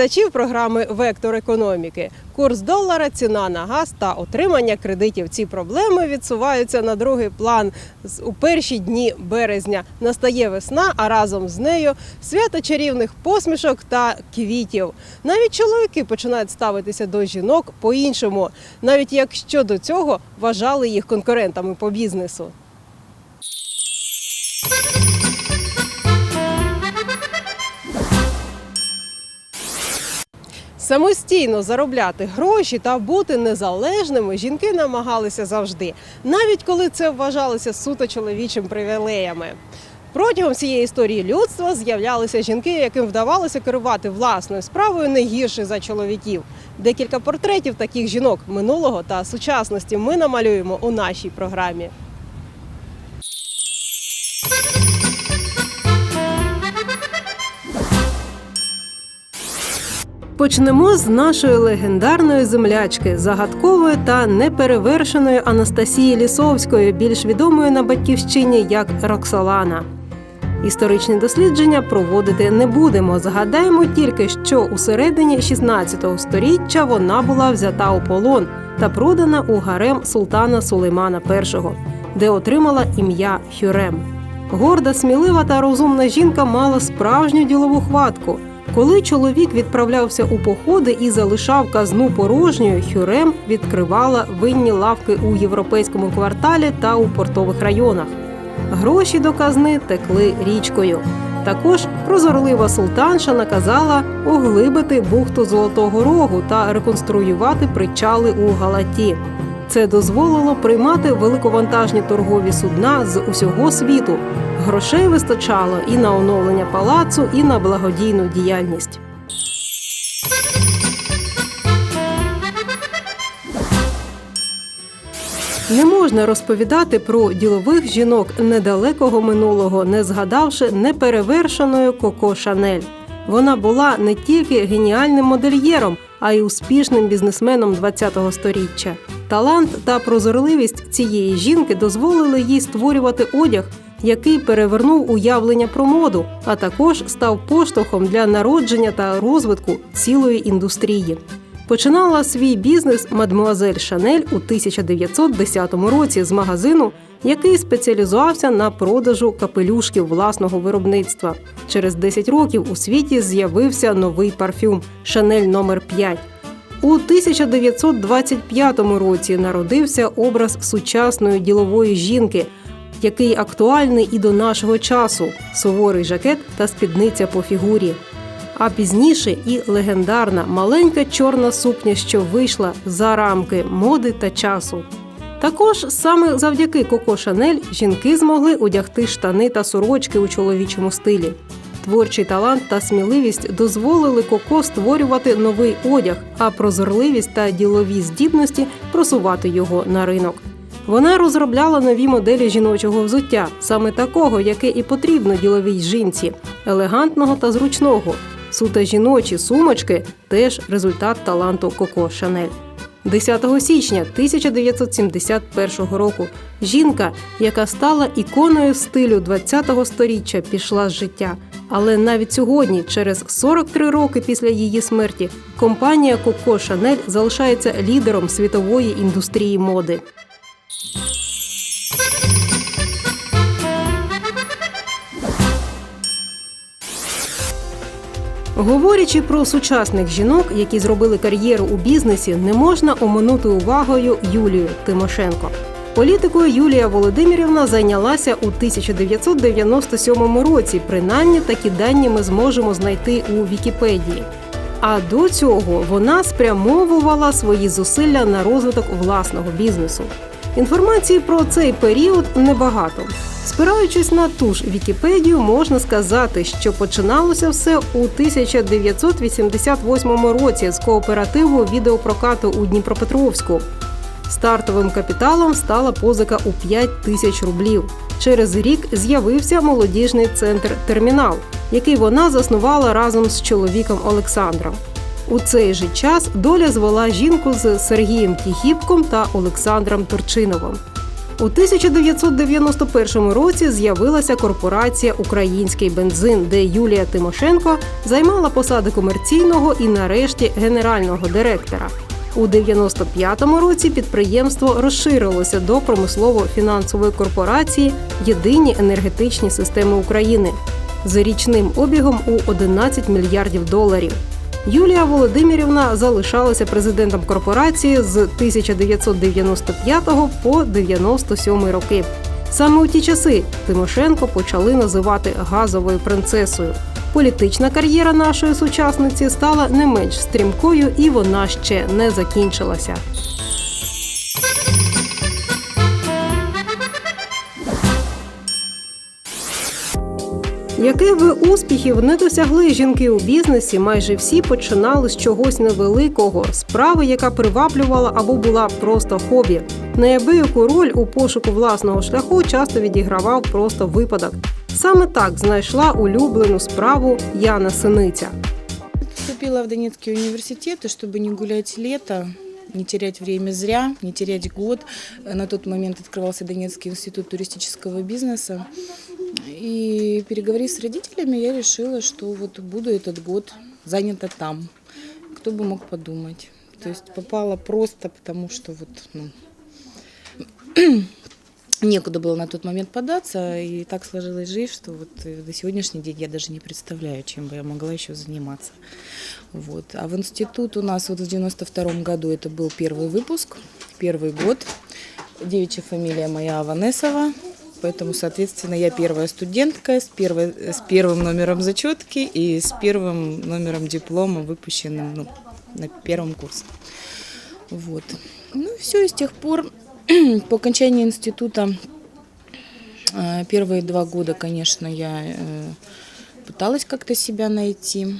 глядачів програми Вектор економіки. Курс долара, ціна на газ та отримання кредитів. Ці проблеми відсуваються на другий план. У перші дні березня настає весна, а разом з нею свято чарівних посмішок та квітів. Навіть чоловіки починають ставитися до жінок по-іншому, навіть якщо до цього вважали їх конкурентами по бізнесу. Самостійно заробляти гроші та бути незалежними жінки намагалися завжди, навіть коли це вважалося суто чоловічим привілеями. Протягом всієї історії людства з'являлися жінки, яким вдавалося керувати власною справою не гірше за чоловіків. Декілька портретів таких жінок минулого та сучасності ми намалюємо у нашій програмі. Почнемо з нашої легендарної землячки, загадкової та неперевершеної Анастасії Лісовської, більш відомої на батьківщині як Роксолана. Історичні дослідження проводити не будемо. Згадаємо тільки, що у середині 16 століття вона була взята у полон та продана у гарем султана Сулеймана І, де отримала ім'я Хюрем. Горда, смілива та розумна жінка мала справжню ділову хватку. Коли чоловік відправлявся у походи і залишав казну порожньою, Хюрем відкривала винні лавки у європейському кварталі та у портових районах. Гроші до казни текли річкою. Також прозорлива султанша наказала оглибити бухту Золотого Рогу та реконструювати причали у Галаті. Це дозволило приймати великовантажні торгові судна з усього світу. Грошей вистачало і на оновлення палацу, і на благодійну діяльність. Не можна розповідати про ділових жінок недалекого минулого, не згадавши неперевершеної Коко Шанель. Вона була не тільки геніальним модельєром, а й успішним бізнесменом ХХ століття. Талант та прозорливість цієї жінки дозволили їй створювати одяг, який перевернув уявлення про моду, а також став поштовхом для народження та розвитку цілої індустрії. Починала свій бізнес мадмуазель Шанель у 1910 році з магазину, який спеціалізувався на продажу капелюшків власного виробництва. Через 10 років у світі з'явився новий парфюм Шанель номер 5 У 1925 році народився образ сучасної ділової жінки, який актуальний і до нашого часу: суворий жакет та спідниця по фігурі. А пізніше і легендарна маленька чорна сукня, що вийшла за рамки моди та часу. Також саме завдяки Коко Шанель жінки змогли одягти штани та сорочки у чоловічому стилі. Творчий талант та сміливість дозволили Коко створювати новий одяг, а прозорливість та ділові здібності просувати його на ринок. Вона розробляла нові моделі жіночого взуття, саме такого, яке і потрібно діловій жінці, елегантного та зручного. Суто жіночі сумочки теж результат таланту Коко Шанель. 10 січня 1971 року жінка, яка стала іконою стилю 20-го сторіччя, пішла з життя. Але навіть сьогодні, через 43 роки після її смерті, компанія Коко Шанель залишається лідером світової індустрії моди. Говорячи про сучасних жінок, які зробили кар'єру у бізнесі, не можна оминути увагою Юлію Тимошенко. Політикою Юлія Володимирівна зайнялася у 1997 році. Принаймні такі дані ми зможемо знайти у Вікіпедії. А до цього вона спрямовувала свої зусилля на розвиток власного бізнесу. Інформації про цей період небагато. Спираючись на ту ж Вікіпедію, можна сказати, що починалося все у 1988 році з кооперативу відеопрокату у Дніпропетровську. Стартовим капіталом стала позика у 5 тисяч рублів. Через рік з'явився молодіжний центр Термінал, який вона заснувала разом з чоловіком Олександром. У цей же час доля звела жінку з Сергієм Тіхіпком та Олександром Турчиновим. У 1991 році з'явилася корпорація Український бензин, де Юлія Тимошенко займала посади комерційного і нарешті генерального директора. У 95-му році підприємство розширилося до промислово-фінансової корпорації Єдині енергетичні системи України з річним обігом у 11 мільярдів доларів. Юлія Володимирівна залишалася президентом корпорації з 1995 по 97 роки. Саме у ті часи Тимошенко почали називати газовою принцесою. Політична кар'єра нашої сучасниці стала не менш стрімкою, і вона ще не закінчилася. Яких би успіхів не досягли жінки у бізнесі, майже всі починали з чогось невеликого, справи, яка приваблювала або була просто хобі. Неабияку роль у пошуку власного шляху часто відігравав просто випадок. Саме так знайшла улюблену справу Яна Синиця. Поступила в Донецкий университет, и чтобы не гулять лето, не терять время зря, не терять год. На тот момент открывался Донецкий институт туристического бизнеса. И переговорив с родителями, я решила, что вот буду этот год занята там. Кто бы мог подумать. То есть попала просто потому, что вот, ну, некуда было на тот момент податься, и так сложилась жизнь, что вот э, до сегодняшний день я даже не представляю, чем бы я могла еще заниматься. Вот. А в институт у нас вот в 92 году это был первый выпуск, первый год. Девичья фамилия моя Аванесова, поэтому, соответственно, я первая студентка с, первой, с первым номером зачетки и с первым номером диплома, выпущенным ну, на первом курсе. Вот. Ну и все, и с тех пор по окончании института э, первые два года, конечно, я э, пыталась как-то себя найти.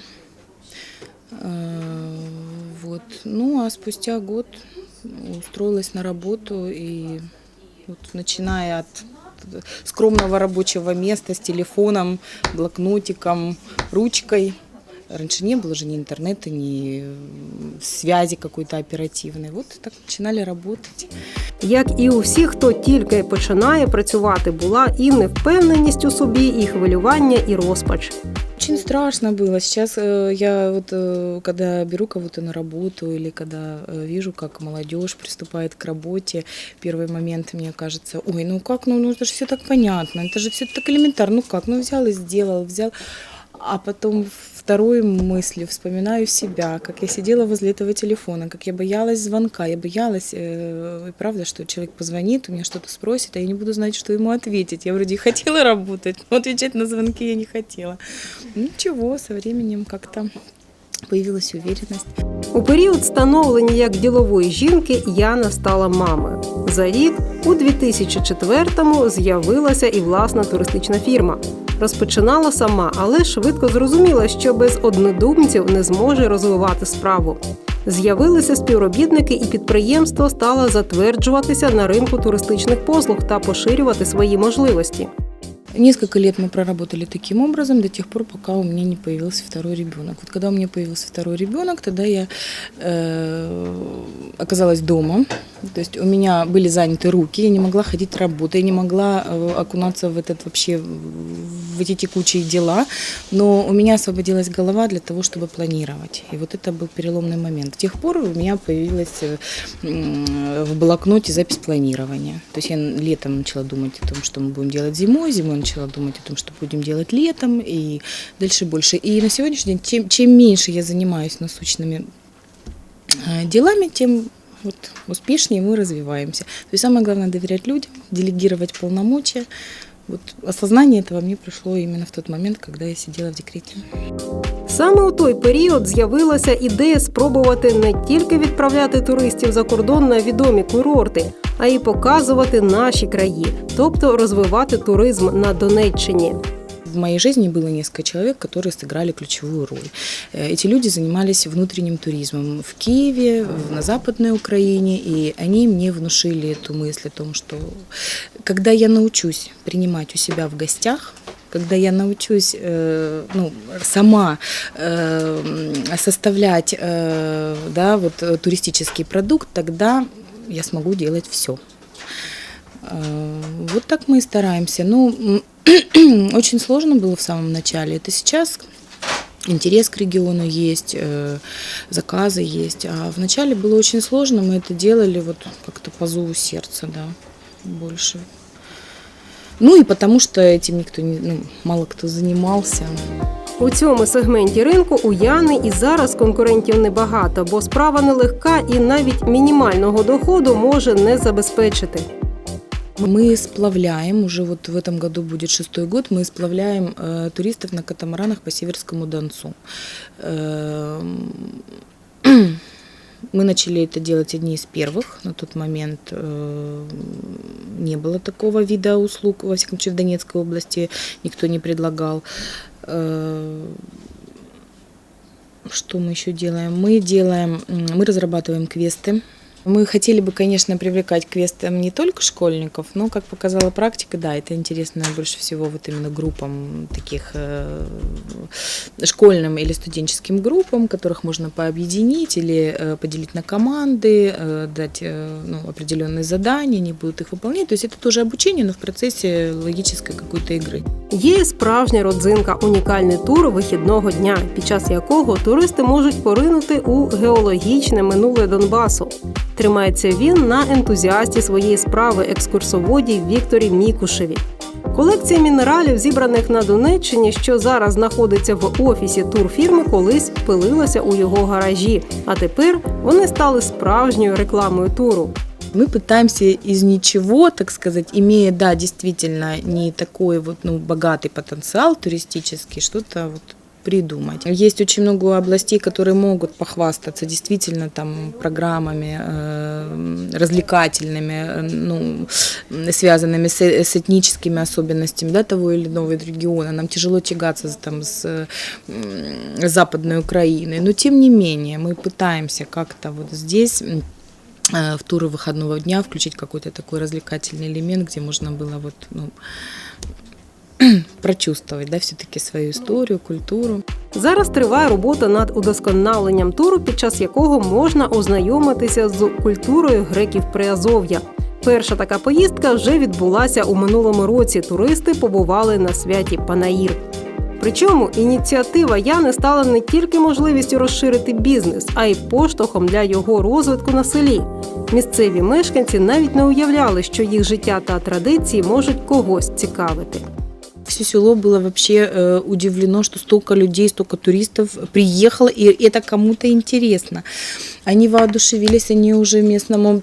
Э, Вот. Ну, а спустя год устроилась на работу и вот начиная от скромного рабочего места с телефоном, блокнотиком, ручкой. Раньше не было же ни интернета, ни э, связи какой-то оперативной. Вот так начинали работать. Як і у всіх, хто тільки починає працювати, була і невпевненість у собі, і хвилювання, і розпач. Очень страшно было. Сейчас э, я вот э, когда беру кого-то на работу или когда э, вижу, как молодежь приступает к работе, первый момент мне кажется, ой, ну как, ну, ну это же все так понятно, это же все так элементарно, ну как, ну взял и сделал, взял. А потом второй мыслью вспоминаю себя, как я сидела возле этого телефона, как я боялась звонка, я боялась, э, и правда, что человек позвонит, у меня что-то спросит, а я не буду знать, что ему ответить. Я вроде и хотела работать, но отвечать на звонки я не хотела. Ничего, со временем как-то появилась уверенность. У період становлення як ділової жінки Яна стала мамою. За рік у 2004-му з'явилася і власна туристична фірма. Розпочинала сама, але швидко зрозуміла, що без однодумців не зможе розвивати справу. З'явилися співробітники, і підприємство стало затверджуватися на ринку туристичних послуг та поширювати свої можливості. Несколько лет мы проработали таким образом до тех пор, пока у меня не появился второй ребенок. Вот когда у меня появился второй ребенок, тогда я э, оказалась дома. То есть у меня были заняты руки, я не могла ходить работать, я не могла э, окунаться в этот вообще в эти текучие дела, но у меня освободилась голова для того, чтобы планировать. И вот это был переломный момент. С тех пор у меня появилась э, м, в блокноте запись планирования. То есть я летом начала думать о том, что мы будем делать зимой, зимой начала думать о том, что будем делать летом и дальше больше. И на сегодняшний день, чем, чем меньше я занимаюсь насущными э, делами, тем вот, успешнее мы развиваемся. То есть самое главное доверять людям, делегировать полномочия. Вот осознание этого мне пришло именно в тот момент, когда я сидела в декрете. Саме у той період з'явилася ідея спробувати не тільки відправляти туристів за кордон на відомі курорти, а й показувати наші краї, тобто розвивати туризм на Донеччині. В моей жизни было несколько человек, которые сыграли ключевую роль. Э, Эти люди занимались внутренним туризмом в Киеве, в- на Западной Украине, и они мне внушили эту мысль о том, что когда я научусь принимать у себя в гостях, когда я научусь э, ну, сама э, составлять э, да, вот, э, туристический продукт, тогда я смогу делать все. Э, Вот так мы и стараемся. Ну, очень сложно было в самом начале. Это сейчас интерес к региону есть, э, заказы есть. А вначале было очень сложно. Мы это делали вот как-то по зову сердца, да, больше. Ну и потому что этим никто не, ну, мало кто занимался. У цьому сегменті ринку у Яни і зараз конкурентів небагато, бо справа нелегка і навіть мінімального доходу може не забезпечити. Мы сплавляем, уже вот в этом году будет шестой год, мы сплавляем э, туристов на катамаранах по Северскому Донцу. Эм, Мы начали это делать одни из первых. На тот момент э, не было такого вида услуг, во всяком случае, в Донецкой области никто не предлагал. Э, Что мы еще делаем? Мы делаем, м, мы разрабатываем квесты. Мы хотели бы, конечно, привлекать к квестам не только школьников, но, как показала практика, да, это интересно больше всего вот именно группам таких э, школьным или студенческим группам, которых можно пообъединить или э, поделить на команды, э, дать э, ну, определенные задания, они будут их выполнять. То есть это тоже обучение, но в процессе логической какой-то игры. Є і справжня родзинка унікальний тур вихідного дня, під час якого туристи можуть поринути у геологічне минуле Донбасу. Тримається він на ентузіасті своєї справи екскурсоводі Вікторі Мікушеві. Колекція мінералів, зібраних на Донеччині, що зараз знаходиться в офісі турфірми, колись пилилася у його гаражі, а тепер вони стали справжньою рекламою туру. Мы пытаемся из ничего, так сказать, имея, да, действительно не такой вот, ну, богатый потенциал туристический, что-то вот придумать. Есть очень много областей, которые могут похвастаться действительно там программами э, развлекательными, э, ну, связанными с, с этническими особенностями да, того или иного региона. Нам тяжело тягаться там, с м, Западной Украиной, но тем не менее мы пытаемся как-то вот здесь э, в туры выходного дня включить какой-то такой развлекательный элемент, где можно было вот, ну, прочувствовать, да, все-таки свою историю, культуру. Зараз триває робота над удосконаленням туру, під час якого можна ознайомитися з культурою греків Приазов'я. Перша така поїздка вже відбулася у минулому році. Туристи побували на святі Панаїр. Причому ініціатива Яни стала не тільки можливістю розширити бізнес, а й поштовхом для його розвитку на селі. Місцеві мешканці навіть не уявляли, що їх життя та традиції можуть когось цікавити. Все село было вообще э, удивлено, что столько людей, столько туристов приехало, и это кому-то интересно. Они воодушевились, они уже местному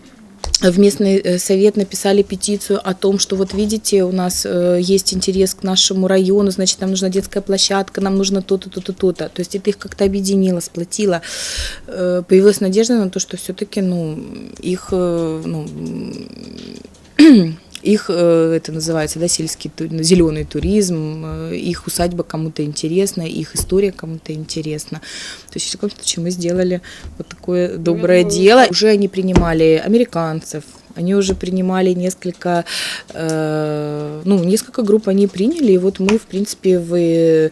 в местный э, совет написали петицию о том, что вот видите, у нас э, есть интерес к нашему району, значит, нам нужна детская площадка, нам нужно то-то, то-то, то-то. То есть это их как-то объединило, сплотило. Э, Появилась надежда на то, что все-таки, ну, их, э, ну, их, э, это называется, да, сельский, зеленый туризм, э, их усадьба кому-то интересна, их история кому-то интересна. То есть, в таком случае, мы сделали вот такое доброе дело. Уже они принимали американцев, они уже принимали несколько, э, ну, несколько групп они приняли, и вот мы, в принципе, в, м,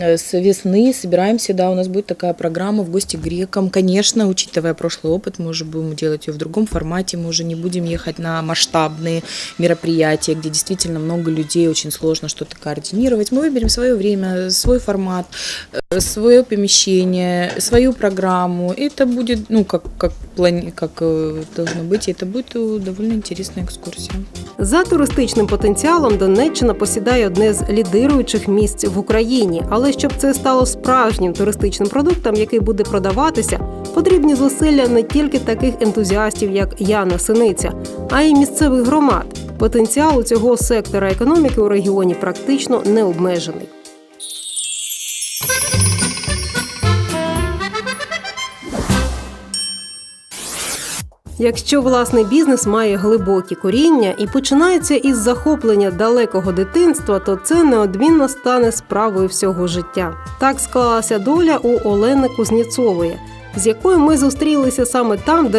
с весны собираемся, да, у нас будет такая программа в гости к грекам. Конечно, учитывая прошлый опыт, мы уже будем делать ее в другом формате, мы уже не будем ехать на масштабные мероприятия, где действительно много людей, очень сложно что-то координировать. Мы выберем свое время, свой формат, э, свое помещение, свою программу. Это будет, ну, как, как, плани- как э, должно быть, и это будет э, довольно интересная экскурсия. За туристичним потенціалом Донеччина посідає одне з лідируючих місць в Україні. Але щоб це стало справжнім туристичним продуктом, який буде продаватися, потрібні зусилля не тільки таких ентузіастів, як Яна Синиця, а й місцевих громад. Потенціал у цього сектора економіки у регіоні практично не обмежений. Якщо власний бізнес має глибокі коріння і починається із захоплення далекого дитинства, то це неодмінно стане справою всього життя. Так склалася доля у Олени Кузніцової, з якою ми зустрілися саме там, де